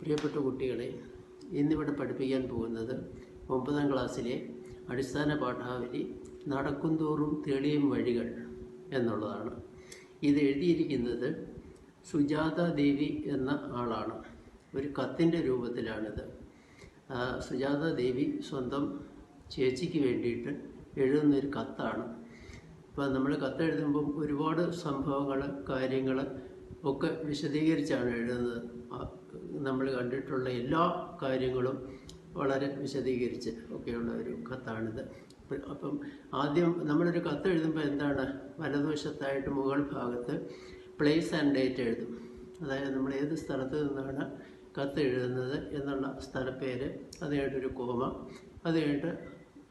പ്രിയപ്പെട്ട കുട്ടികളെ ഇന്നിവിടെ പഠിപ്പിക്കാൻ പോകുന്നത് ഒമ്പതാം ക്ലാസ്സിലെ അടിസ്ഥാന പാഠാവലി നടക്കുംതോറും തെളിയും വഴികൾ എന്നുള്ളതാണ്. ഇത് എഴുതിയിരിക്കുന്നത് സുജാത ദേവി എന്ന ആളാണ്. ഒരു കത്തിന്റെ രൂപത്തിലാണിത്. സുജാത ദേവി സ്വന്തം ചേച്ചിക്ക് വേണ്ടിയിട്ട് എഴുതുന്നൊരു കത്താണ്. അപ്പോൾ നമ്മൾ കത്തെഴുതുമ്പം ഒരുപാട് സംഭവങ്ങൾ കാര്യങ്ങൾ ഒക്കെ വിശദീകരിച്ചാണ് എഴുതുന്നത്. നമ്മൾ കണ്ടിട്ടുള്ള എല്ലാ കാര്യങ്ങളും വളരെ വിശദീകരിച്ച് ഒക്കെയുള്ള ഒരു കത്താണിത്. അപ്പം ആദ്യം നമ്മളൊരു കത്ത് എഴുതുമ്പോൾ എന്താണ്? വലതുവശത്തായിട്ട് മുകൾ ഭാഗത്ത് പ്ലേസ് ആൻഡ് ഡേറ്റ് എഴുതും. അതായത് നമ്മൾ ഏത് സ്ഥലത്ത് നിന്നാണ് കത്ത് എഴുതുന്നത് എന്നുള്ള സ്ഥലപ്പേര് അത് കഴിഞ്ഞിട്ടൊരു കോമ അത് കഴിഞ്ഞിട്ട്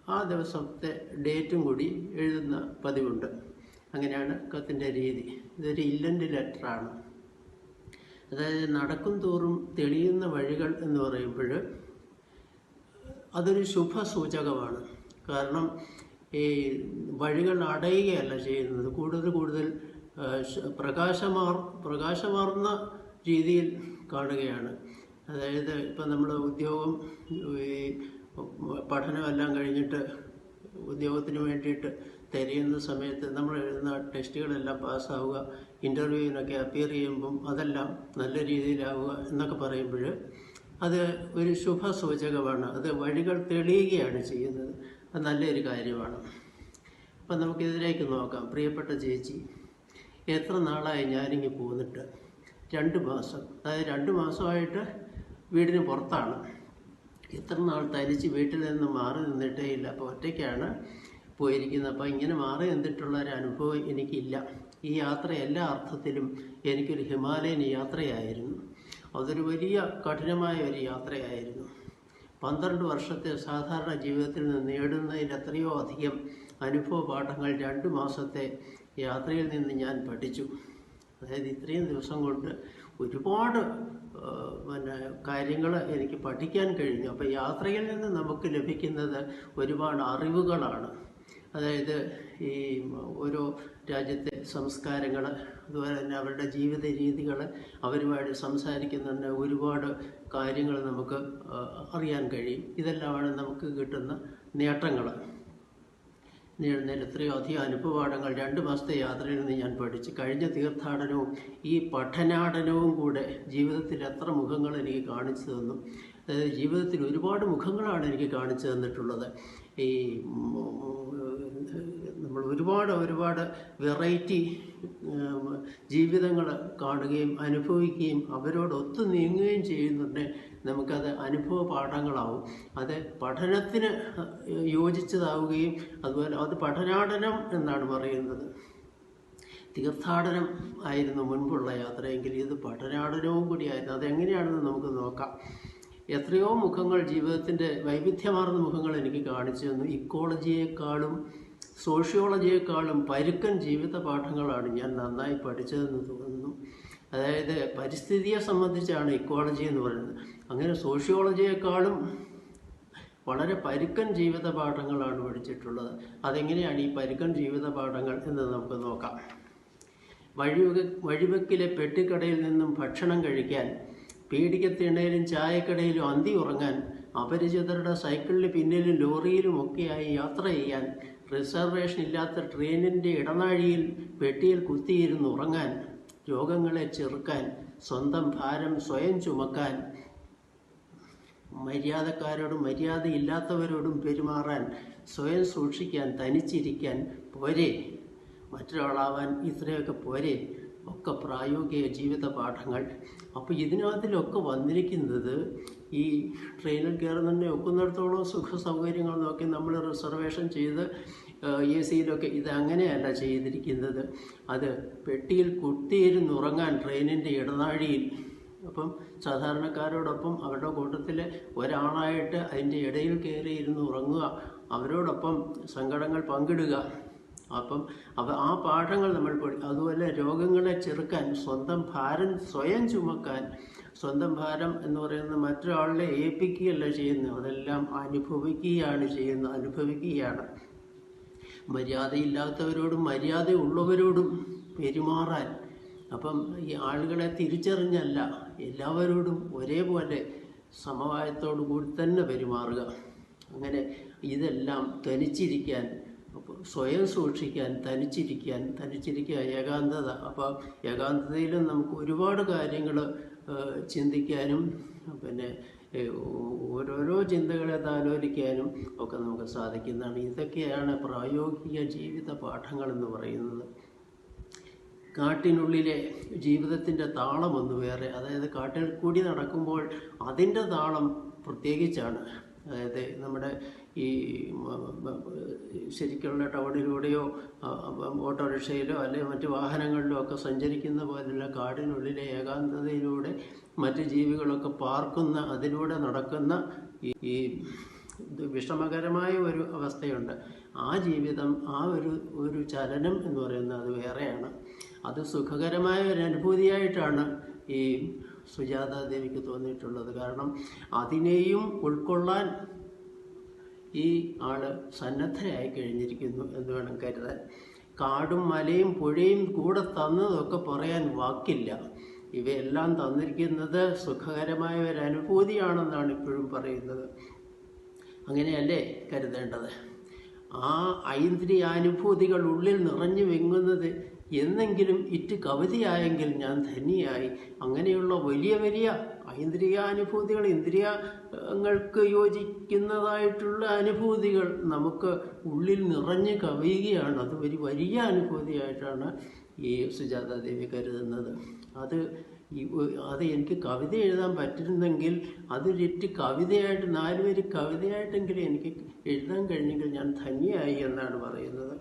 ആ ദിവസത്തെ ഡേറ്റും കൂടി എഴുതുന്ന പതിവുണ്ട്. അങ്ങനെയാണ് കത്തിന്റെ രീതി. ഇതൊരു ഇല്ലന്റ് ലെറ്ററാണ് അതായത് നടക്കും തോറും തെളിയുന്ന വഴികൾ എന്ന് പറയുമ്പോൾ അതൊരു ശുഭസൂചകമാണ്. കാരണം ഈ വഴികൾ അടയുകയല്ല ചെയ്യുന്നത്. കൂടുതൽ കൂടുതൽ പ്രകാശമാർ പ്രകാശമാർന്ന രീതിയിൽ കാണുകയാണ്. അതായത് ഇപ്പം നമ്മൾ ഉദ്യോഗം ഈ പഠനമെല്ലാം കഴിഞ്ഞിട്ട് ഉദ്യോഗത്തിന് വേണ്ടിയിട്ട് തിരയുന്ന സമയത്ത് നമ്മൾ എഴുതുന്ന ടെസ്റ്റുകളെല്ലാം പാസ്സാവുക ഇന്റർവ്യൂവിനൊക്കെ അപ്പിയർ ചെയ്യുമ്പം അതെല്ലാം നല്ല രീതിയിലാവുക എന്നൊക്കെ പറയുമ്പോൾ അത് ഒരു ശുഭസൂചകമാണ്. അത് വഴികൾ തെളിയുകയാണ് ചെയ്യുന്നത്. അത് നല്ലൊരു കാര്യമാണ്. അപ്പം നമുക്കിതിലേക്ക് നോക്കാം. പ്രിയപ്പെട്ട ചേച്ചി എത്ര നാളായി ഞാനിങ്ങി പോന്നിട്ട്? രണ്ട് മാസം. അതായത് രണ്ട് മാസമായിട്ട് വീടിന് പുറത്താണ്. എത്ര നാൾ തനിച്ച് വീട്ടിൽ നിന്ന് മാറി നിന്നിട്ടേ ഇല്ല. അപ്പോൾ ഒറ്റയ്ക്കാണ്. പോയിരിക്കുന്നത്. അപ്പോൾ ഇങ്ങനെ മാറി നിന്നിട്ടുള്ള ഒരു അനുഭവം എനിക്കില്ല. ഈ യാത്ര എല്ലാ അർത്ഥത്തിലും എനിക്കൊരു ഹിമാലയൻ യാത്രയായിരുന്നു. അതൊരു വലിയ കഠിനമായ ഒരു യാത്രയായിരുന്നു. പന്ത്രണ്ട് വർഷത്തെ സാധാരണ ജീവിതത്തിൽ നിന്ന് നേടുന്നതിൽ എത്രയോ അധികം അനുഭവ പാഠങ്ങൾ രണ്ട് മാസത്തെ യാത്രയിൽ നിന്ന് ഞാൻ പഠിച്ചു. അതായത് ഇത്രയും ദിവസം കൊണ്ട് ഒരുപാട് പിന്നെ കാര്യങ്ങൾ എനിക്ക് പഠിക്കാൻ കഴിഞ്ഞു. അപ്പോൾ യാത്രയിൽ നിന്ന് നമുക്ക് ലഭിക്കുന്നത് ഒരുപാട് അറിവുകളാണ്. അതായത് ഈ ഓരോ രാജ്യത്തെ സംസ്കാരങ്ങൾ അതുപോലെ തന്നെ അവരുടെ ജീവിത രീതികൾ അവരുമായിട്ട് സംസാരിക്കുന്ന ഒരുപാട് കാര്യങ്ങൾ നമുക്ക് അറിയാൻ കഴിയും. ഇതെല്ലാമാണ് നമുക്ക് കിട്ടുന്ന നേട്ടങ്ങൾ. നേടുന്നതിൽ എത്രയോ അധികം അനുഭവപാഠങ്ങൾ രണ്ട് മാസത്തെ യാത്രയിൽ നിന്ന് ഞാൻ പഠിച്ചു. കഴിഞ്ഞ തീർത്ഥാടനവും ഈ പഠനാടനവും കൂടെ ജീവിതത്തിൽ എത്ര മുഖങ്ങൾ എനിക്ക് കാണിച്ചു തന്നു. അതായത് ജീവിതത്തിൽ ഒരുപാട് മുഖങ്ങളാണ് എനിക്ക് കാണിച്ചു തന്നിട്ടുള്ളത്. ഈ നമ്മൾ ഒരുപാട് ഒരുപാട് വെറൈറ്റി ജീവിതങ്ങൾ കാണുകയും അനുഭവിക്കുകയും അവരോട് ഒത്തു നീങ്ങുകയും ചെയ്യുന്നുണ്ട്. നമുക്കത് അനുഭവ പാഠങ്ങളാവും. അത് പഠനത്തിന് യോജിച്ചതാവുകയും അതുപോലെ അത് പഠനാടനം എന്നാണ് പറയുന്നത്. തീർത്ഥാടനം ആയിരുന്നു മുൻപുള്ള യാത്രയെങ്കിൽ ഇത് പഠനാടനവും കൂടിയായിരുന്നു. അതെങ്ങനെയാണെന്ന് നമുക്ക് നോക്കാം. എത്രയോ മുഖങ്ങൾ ജീവിതത്തിന്റെ വൈവിധ്യമാർന്ന മുഖങ്ങൾ എനിക്ക് കാണിച്ചു തന്നു. ഇക്കോളജിയേക്കാളും സോഷ്യോളജിയേക്കാളും പരുക്കൻ ജീവിത പാഠങ്ങളാണ് ഞാൻ നന്നായി പഠിച്ചതെന്ന് തോന്നുന്നു. അതായത് പരിസ്ഥിതിയെ സംബന്ധിച്ചാണ് ഇക്കോളജി എന്ന് പറയുന്നത്. അങ്ങനെ സോഷ്യോളജിയെക്കാളും വളരെ പരുക്കൻ ജീവിത പാഠങ്ങളാണ് പഠിച്ചിട്ടുള്ളത്. അതെങ്ങനെയാണ് ഈ പരുക്കൻ ജീവിത പാഠങ്ങൾ എന്ന് നമുക്ക് നോക്കാം. വഴിവെ വഴിവെക്കിലെ പെട്ടിക്കടയിൽ നിന്നും ഭക്ഷണം കഴിക്കാൻ പീഡിക്കത്തിണയിലും ചായക്കടയിലും അന്തി ഉറങ്ങാൻ അപരിചിതരുടെ സൈക്കിളിന് പിന്നിലും ലോറിയിലും ഒക്കെയായി യാത്ര ചെയ്യാൻ റിസർവേഷൻ ഇല്ലാത്ത ട്രെയിനിന്റെ ഇടനാഴിയിൽ പെട്ടിയിൽ കുത്തിയിരുന്ന് ഉറങ്ങാൻ രോഗങ്ങളെ ചെറുക്കാൻ സ്വന്തം ഭാരം സ്വയം ചുമക്കാൻ മര്യാദക്കാരോടും മര്യാദയില്ലാത്തവരോടും പെരുമാറാൻ സ്വയം സൂക്ഷിക്കാൻ തനിച്ചിരിക്കാൻ പോരെ. മറ്റൊരാളാവാൻ ഇത്രയൊക്കെ പോരെ. ഒക്കെ പ്രായോഗിക ജീവിത പാഠങ്ങൾ. അപ്പോൾ ഇതിനകത്തിലൊക്കെ വന്നിരിക്കുന്നത് ഈ ട്രെയിനിൽ തന്നെ ഒക്കുന്നിടത്തോളം സുഖ സൗകര്യങ്ങൾ നോക്കി നമ്മൾ റിസർവേഷൻ ചെയ്ത് എ സിയിലൊക്കെ ഇതങ്ങനെയല്ല ചെയ്തിരിക്കുന്നത്. അത് പെട്ടിയിൽ കുത്തിയിരുന്നുറങ്ങാൻ ട്രെയിനിന്റെ ഇടനാഴിയിൽ അപ്പം സാധാരണക്കാരോടൊപ്പം അവരുടെ കൂട്ടത്തിൽ ഒരാളായിട്ട് അതിന്റെ ഇടയിൽ കയറി ഇരുന്ന് ഉറങ്ങുക അവരോടൊപ്പം സങ്കടങ്ങൾ പങ്കിടുക. അപ്പം അവ ആ പാഠങ്ങൾ നമ്മൾ പഠി അതുപോലെ രോഗങ്ങളെ ചെറുക്കാൻ സ്വന്തം ഭാരം സ്വയം ചുമക്കാൻ സ്വന്തം ഭാരം എന്ന് പറയുന്നത് മറ്റൊരാളെ ഏൽപ്പിക്കുകയല്ല ചെയ്യുന്നത് അതെല്ലാം അനുഭവിക്കുകയാണ് ചെയ്യുന്നത് അനുഭവിക്കുകയാണ്. മര്യാദയില്ലാത്തവരോടും മര്യാദയുള്ളവരോടും പെരുമാറാൻ അപ്പം ഈ ആളുകളെ തിരിച്ചറിഞ്ഞല്ല എല്ലാവരോടും ഒരേപോലെ സമവായത്തോടു കൂടി തന്നെ പെരുമാറുക. അങ്ങനെ ഇതെല്ലാം തനിച്ചിരിക്കാൻ സ്വയം സൂക്ഷിക്കാൻ തനിച്ചിരിക്കാൻ തനിച്ചിരിക്കുക ഏകാന്തത. അപ്പോൾ ഏകാന്തതയിലും നമുക്ക് ഒരുപാട് കാര്യങ്ങൾ ചിന്തിക്കാനും പിന്നെ ഓരോരോ ചിന്തകളെ താലോലിക്കാനും ഒക്കെ നമുക്ക് സാധിക്കുന്നതാണ്. ഇതൊക്കെയാണ് പ്രായോഗിക ജീവിത പാഠങ്ങൾ എന്ന് പറയുന്നത്. കാട്ടിനുള്ളിലെ ജീവിതത്തിന്റെ താളമൊന്ന് വേറെ. അതായത് കാട്ടിൽ കൂടി നടക്കുമ്പോൾ അതിന്റെ താളം പ്രത്യേകിച്ചാണ്. അതായത് നമ്മുടെ ഈ ശരിക്കുള്ള ടൗണിലൂടെയോ ഓട്ടോറിക്ഷയിലോ അല്ലെങ്കിൽ മറ്റ് വാഹനങ്ങളിലോ ഒക്കെ സഞ്ചരിക്കുന്ന പോലുള്ള കാടിനുള്ളിലെ ഏകാന്തതയിലൂടെ മറ്റ് ജീവികളൊക്കെ പാർക്കുന്ന അതിലൂടെ നടക്കുന്ന ഈ വിഷമകരമായ ഒരു അവസ്ഥയുണ്ട്. ആ ജീവിതം ആ ഒരു ഒരു ചലനം എന്ന് പറയുന്നത് അത് വേറെയാണ്. അത് സുഖകരമായ ഒരു അനുഭൂതിയായിട്ടാണ് ഈ സുജാത ദേവിക്ക് തോന്നിയിട്ടുള്ളത്. കാരണം അതിനെയും ഉൾക്കൊള്ളാൻ ഈ ആൾ സന്നദ്ധയായി കഴിഞ്ഞിരിക്കുന്നു എന്ന് വേണം കരുതാൻ. കാടും മലയും പുഴയും കൂടെ തന്നതൊക്കെ പറയാൻ വാക്കില്ല. ഇവയെല്ലാം തന്നിരിക്കുന്നത് സുഖകരമായ ഒരു അനുഭൂതിയാണെന്നാണ് ഇപ്പോഴും പറയുന്നത്. അങ്ങനെയല്ലേ കരുതേണ്ടത്? ആ ഐന്ദ്രിയാനുഭൂതികൾ ഉള്ളിൽ നിറഞ്ഞു വെങ്ങുന്നത് എന്നെങ്കിലും ഇറ്റ് കവിതയായെങ്കിൽ ഞാൻ ധന്യയായി. അങ്ങനെയുള്ള വലിയ വലിയ ഐന്ദ്രിയാനുഭൂതികൾ ഇന്ദ്രിയങ്ങൾക്ക് യോജിക്കുന്നതായിട്ടുള്ള അനുഭൂതികൾ നമുക്ക് ഉള്ളിൽ നിറഞ്ഞു കവിയുകയാണ്. അത് ഒരു വലിയ അനുഭൂതിയായിട്ടാണ് ഈ സുജാത ദേവി കരുതുന്നത്. അത് അത് എനിക്ക് കവിത എഴുതാൻ പറ്റുന്നെങ്കിൽ അതൊരിറ്റ് കവിതയായിട്ട് നാലുപേര് കവിതയായിട്ടെങ്കിലും എനിക്ക് എഴുതാൻ കഴിഞ്ഞെങ്കിൽ ഞാൻ ധന്യയായി എന്നാണ് പറയുന്നത്.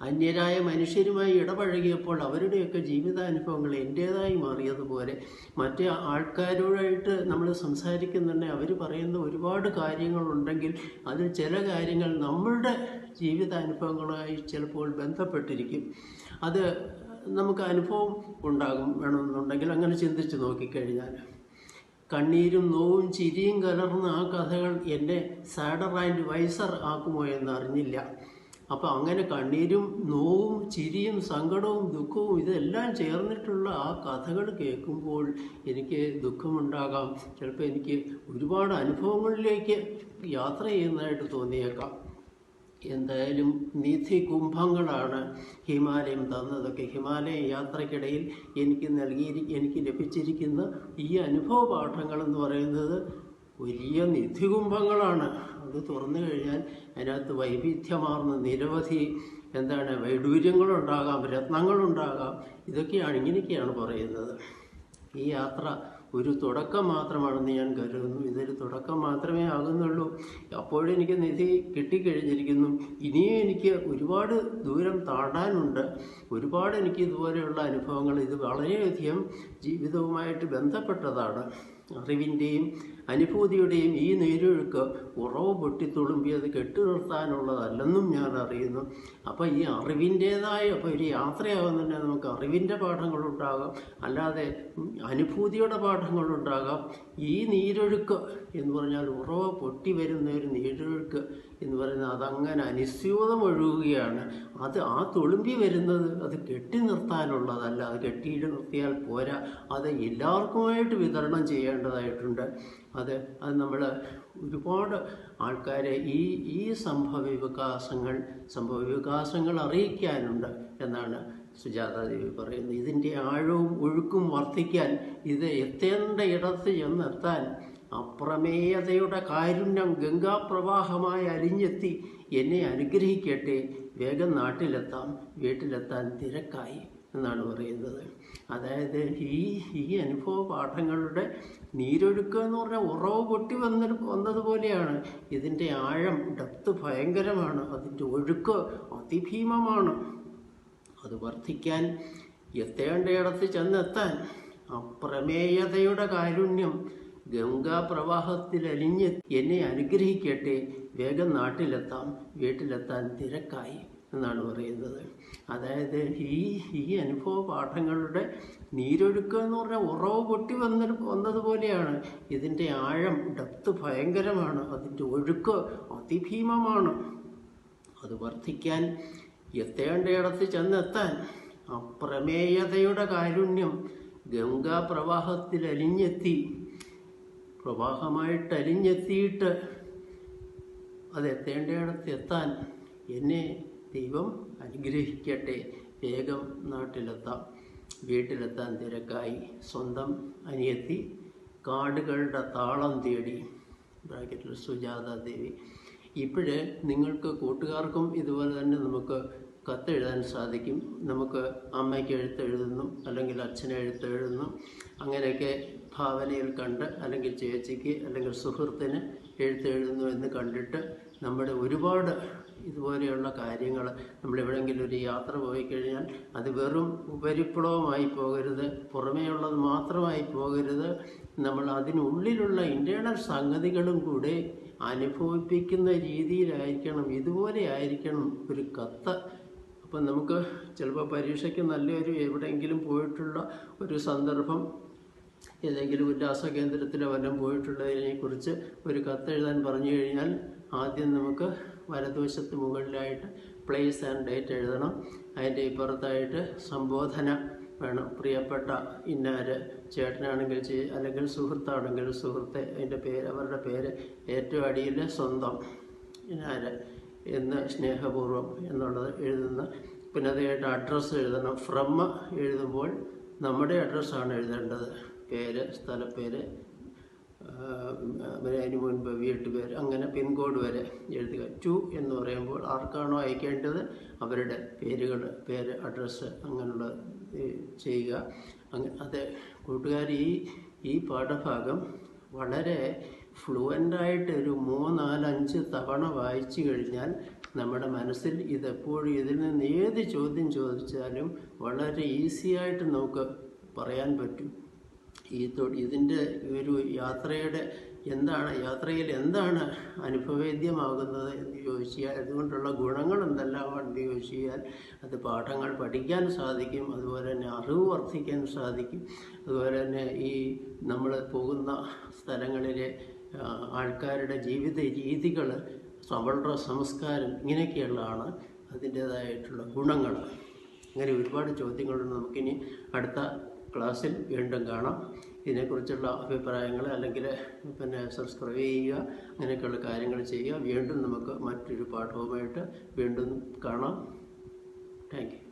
അന്യരായ മനുഷ്യരുമായി ഇടപഴകിയപ്പോൾ അവരുടെയൊക്കെ ജീവിതാനുഭവങ്ങൾ എന്റേതായി മാറിയതുപോലെ മറ്റ് ആൾക്കാരോടായിട്ട് നമ്മൾ സംസാരിക്കുന്നുണ്ടെങ്കിൽ അവർ പറയുന്ന ഒരുപാട് കാര്യങ്ങളുണ്ടെങ്കിൽ അതിൽ ചില കാര്യങ്ങൾ നമ്മളുടെ ജീവിതാനുഭവങ്ങളുമായി ചിലപ്പോൾ ബന്ധപ്പെട്ടിരിക്കും. അത് നമുക്ക് അനുഭവം ഉണ്ടാകും വേണമെന്നുണ്ടെങ്കിൽ അങ്ങനെ ചിന്തിച്ച് നോക്കിക്കഴിഞ്ഞാൽ. കണ്ണീരും നോവും ചിരിയും കലർന്ന ആ കഥകൾ എന്നെ സാഡർ ആൻഡ് വൈസർ ആക്കുമോ എന്ന് അപ്പോൾ അങ്ങനെ കണ്ണീരും നോവും ചിരിയും സങ്കടവും ദുഃഖവും ഇതെല്ലാം ചേർന്നിട്ടുള്ള ആ കഥകൾ കേൾക്കുമ്പോൾ എനിക്ക് ദുഃഖമുണ്ടാകാം. ചിലപ്പോൾ എനിക്ക് ഒരുപാട് അനുഭവങ്ങളിലേക്ക് യാത്ര ചെയ്യുന്നതായിട്ട് തോന്നിയേക്കാം. എന്തായാലും നിധി കുംഭങ്ങളാണ് ഹിമാലയം തന്നതൊക്കെ. ഹിമാലയ യാത്രക്കിടയിൽ എനിക്ക് നൽകിയിരി എനിക്ക് ലഭിച്ചിരിക്കുന്ന ഈ അനുഭവ പാഠങ്ങൾ എന്ന് പറയുന്നത് വലിയ നിധി കുംഭങ്ങളാണ്. അത് തുറന്നു കഴിഞ്ഞാൽ അതിനകത്ത് വൈവിധ്യമാർന്ന നിരവധി എന്താണ് വൈഡൂര്യങ്ങളുണ്ടാകാം രത്നങ്ങളുണ്ടാകാം. ഇതൊക്കെയാണ് ഇങ്ങനെയൊക്കെയാണ് പറയുന്നത്. ഈ യാത്ര ഒരു തുടക്കം മാത്രമാണെന്ന് ഞാൻ കരുതുന്നു. ഇതൊരു തുടക്കം മാത്രമേ ആകുന്നുള്ളൂ. അപ്പോഴെനിക്ക് നിധി കിട്ടിക്കഴിഞ്ഞിരിക്കുന്നു. ഇനിയും എനിക്ക് ഒരുപാട് ദൂരം താണ്ടാനുണ്ട് ഒരുപാട് എനിക്ക് ഇതുപോലെയുള്ള അനുഭവങ്ങൾ. ഇത് വളരെയധികം ജീവിതവുമായിട്ട് ബന്ധപ്പെട്ടതാണ്. അറിവിന്റെയും അനുഭൂതിയുടെയും ഈ നീരൊഴുക്ക് ഉറവ് പൊട്ടിത്തുളുമ്പിയത് കെട്ടി നിർത്താനുള്ളതല്ലെന്നും ഞാൻ അറിയുന്നു അപ്പോൾ ഈ അറിവിന്റേതായ അപ്പോൾ ഒരു യാത്രയാകുന്നുണ്ടെ നമുക്ക് അറിവിന്റെ പാഠങ്ങളുണ്ടാകാം. അല്ലാതെ അനുഭൂതിയുടെ പാഠങ്ങളുണ്ടാകാം. ഈ നീരൊഴുക്ക് എന്ന് പറഞ്ഞാൽ ഉറവ് പൊട്ടി വരുന്ന ഒരു നീരൊഴുക്ക് എന്ന് പറയുന്നത് അതങ്ങനെ അനുസ്യൂതം ഒഴുകുകയാണ്. അത് ആ തുളുമ്പി വരുന്നത് അത് കെട്ടി നിർത്താനുള്ളതല്ല അത് കെട്ടി നിർത്തിയാൽ പോരാ. അത് എല്ലാവർക്കുമായിട്ട് വിതരണം ചെയ്യേണ്ടതായിട്ടുണ്ട്. അത് അത് നമ്മൾ ഒരുപാട് ആൾക്കാരെ ഈ ഈ സംഭവ വികാസങ്ങൾ സംഭവ വികാസങ്ങൾ അറിയിക്കാനുണ്ട് എന്നാണ് സുജാതാദേവി പറയുന്നത്. ഇതിന്റെ ആഴവും ഒഴുക്കും വർദ്ധിക്കാൻ ഇത് എത്തേണ്ട ഇടത്ത് ചെന്നെത്താൻ അപ്രമേയതയുടെ കാരുണ്യം ഗംഗാപ്രവാഹമായി അലിഞ്ഞെത്തി എന്നെ അനുഗ്രഹിക്കട്ടെ. വേഗം നാട്ടിലെത്താം. വീട്ടിലെത്താൻ തിരക്കായി. എന്നാണ് പറയുന്നത്. അതായത് ഈ ഈ അനുഭവ പാഠങ്ങളുടെ നീരൊഴുക്കുക എന്ന് പറഞ്ഞാൽ ഉറവ് പൊട്ടി വന്ന വന്നതുപോലെയാണ്. ഇതിന്റെ ആഴം ഡെപ്ത് ഭയങ്കരമാണ്. അതിന്റെ ഒഴുക്ക് അതിഭീമമാണ്. അത് വർദ്ധിക്കാൻ എത്തേണ്ടയിടത്ത് ചെന്നെത്താൻ അപ്രമേയതയുടെ കാരുണ്യം ഗംഗാപ്രവാഹത്തിൽ അലിഞ്ഞ് എന്നെ അനുഗ്രഹിക്കട്ടെ. വേഗം നാട്ടിലെത്താം. വീട്ടിലെത്താൻ തിരക്കായി. എന്നാണ് പറയുന്നത്. അതായത് ഈ ഈ അനുഭവ പാഠങ്ങളുടെ നീരൊഴുക്കം എന്ന് പറഞ്ഞാൽ ഉറവ് പൊട്ടി വന്ന വന്നതുപോലെയാണ്. ഇതിന്റെ ആഴം ഡെപ്ത് ഭയങ്കരമാണ്. അതിന്റെ ഒഴുക്ക് അതിഭീമമാണ്. അത് വർദ്ധിക്കാൻ എത്തേണ്ടയിടത്ത് ചെന്നെത്താൻ അപ്രമേയതയുടെ പ്രമേയതയുടെ കാരുണ്യം ഗംഗാ പ്രവാഹത്തിൽ അലിഞ്ഞെത്തി പ്രവാഹമായിട്ട് അലിഞ്ഞെത്തിയിട്ട് അത് എത്തേണ്ടയിടത്ത് എത്താൻ എന്നെ ദൈവം അനുഗ്രഹിക്കട്ടെ. വേഗം നാട്ടിലെത്താം. വീട്ടിലെത്താൻ തിരക്കായി സ്വന്തം അനിയത്തി കാടുകളുടെ താളം തേടി. ബ്രാക്കറ്റിൽ സുജാത ദേവി. ഇപ്പോഴ് നിങ്ങൾക്ക് കൂട്ടുകാർക്കും ഇതുപോലെ തന്നെ നമുക്ക് കത്തെഴുതാൻ സാധിക്കും. നമുക്ക് അമ്മയ്ക്ക് എഴുത്തെഴുതുന്നു അല്ലെങ്കിൽ അച്ഛനെ എഴുത്തെഴുതുന്നു. അങ്ങനെയൊക്കെ ഭാവനയിൽ കണ്ട് അല്ലെങ്കിൽ ചേച്ചിക്ക് അല്ലെങ്കിൽ സുഹൃത്തിന് എഴുത്തെഴുതുന്നു എന്ന് കണ്ടിട്ട് നമ്മുടെ ഒരുപാട് ഇതുപോലെയുള്ള കാര്യങ്ങൾ നമ്മൾ എവിടെയെങ്കിലും ഒരു യാത്ര പോയി കഴിഞ്ഞാൽ അത് വെറും ഉപരിപ്ലവമായി പോകരുത് പുറമേയുള്ളത് മാത്രമായി പോകരുത്. നമ്മൾ അതിനുള്ളിലുള്ള ഇന്റേണൽ സംഗതികളും കൂടെ അനുഭവിപ്പിക്കുന്ന രീതിയിലായിരിക്കണം ഇതുപോലെ ആയിരിക്കണം ഒരു കത്ത് അപ്പം നമുക്ക് ചിലപ്പോൾ പരീക്ഷയ്ക്ക് നല്ലൊരു എവിടെയെങ്കിലും പോയിട്ടുള്ള ഒരു സന്ദർഭം ഏതെങ്കിലും ഉല്ലാസ കേന്ദ്രത്തിലോ വല്ലതും പോയിട്ടുള്ളതിനെക്കുറിച്ച് ഒരു കത്തെഴുതാൻ പറഞ്ഞു കഴിഞ്ഞാൽ ആദ്യം നമുക്ക് വലതുവശത്ത് മുകളിലായിട്ട് പ്ലേസ് ആൻഡ് ഡേറ്റ് എഴുതണം. അതിന്റെ ഇപ്പുറത്തായിട്ട് സംബോധന വേണം. പ്രിയപ്പെട്ട ഇന്നാര്? ചേട്ടനാണെങ്കിൽ ചേ അല്ലെങ്കിൽ സുഹൃത്താണെങ്കിൽ സുഹൃത്തെ അതിന്റെ പേര് അവരുടെ പേര് ഏറ്റവും അടിയിൽ സ്വന്തം ഇന്നാര് എന്ന് സ്നേഹപൂർവം എന്നുള്ളത് എഴുതുന്ന പിന്നെ അതായിട്ട് അഡ്രസ്സ് എഴുതണം. ഫ്രം എഴുതുമ്പോൾ നമ്മുടെ അഡ്രസ്സാണ് എഴുതേണ്ടത്. പേര് സ്ഥലപ്പേര് അതിന് മുൻപ് വീട്ടുപേര് അങ്ങനെ പിൻകോഡ് വരെ എഴുതുക. ടു എന്ന് പറയുമ്പോൾ ആർക്കാണോ അയക്കേണ്ടത് അവരുടെ പേരുകൾ പേര് അഡ്രസ്സ് അങ്ങനെയുള്ള ചെയ്യുക. അങ്ങ് അത് കൂട്ടുകാർ ഈ ഈ പാഠഭാഗം വളരെ ഫ്ലുവന്റായിട്ട് ഒരു മൂന്നാലഞ്ച് തവണ വായിച്ചു കഴിഞ്ഞാൽ നമ്മുടെ മനസ്സിൽ ഇതെപ്പോഴും ഇതിൽ നിന്ന് ഏത് ചോദ്യം ചോദിച്ചാലും വളരെ ഈസിയായിട്ട് നമുക്ക് പറയാൻ പറ്റും. ഈ ഇതിന്റെ ഒരു യാത്രയുടെ എന്താണ് യാത്രയിൽ എന്താണ് അനുഭവേദ്യമാകുന്നത് എന്ന് ചോദിച്ചാൽ അതുകൊണ്ടുള്ള ഗുണങ്ങൾ എന്തെല്ലാമാണെന്ന് ചോദിച്ചാൽ അത് പാഠങ്ങൾ പഠിക്കാൻ സാധിക്കും അതുപോലെ തന്നെ അറിവ് വർദ്ധിക്കാൻ സാധിക്കും അതുപോലെ തന്നെ ഈ നമ്മൾ പോകുന്ന സ്ഥലങ്ങളിലെ ആൾക്കാരുടെ ജീവിത രീതികൾ അവളുടെ സംസ്കാരം ഇങ്ങനെയൊക്കെയുള്ളതാണ് അതിന്റേതായിട്ടുള്ള ഗുണങ്ങൾ. അങ്ങനെ ഒരുപാട് ചോദ്യങ്ങളുണ്ട്. നമുക്കിനി അടുത്ത ക്ലാസ്സിൽ വീണ്ടും കാണാം. ഇതിനെക്കുറിച്ചുള്ള അഭിപ്രായങ്ങൾ അല്ലെങ്കിൽ പിന്നെ സബ്സ്ക്രൈബ് ചെയ്യുക അങ്ങനെയൊക്കെയുള്ള കാര്യങ്ങൾ ചെയ്യുക. വീണ്ടും നമുക്ക് മറ്റൊരു പാഠവുമായിട്ട് വീണ്ടും കാണാം. താങ്ക്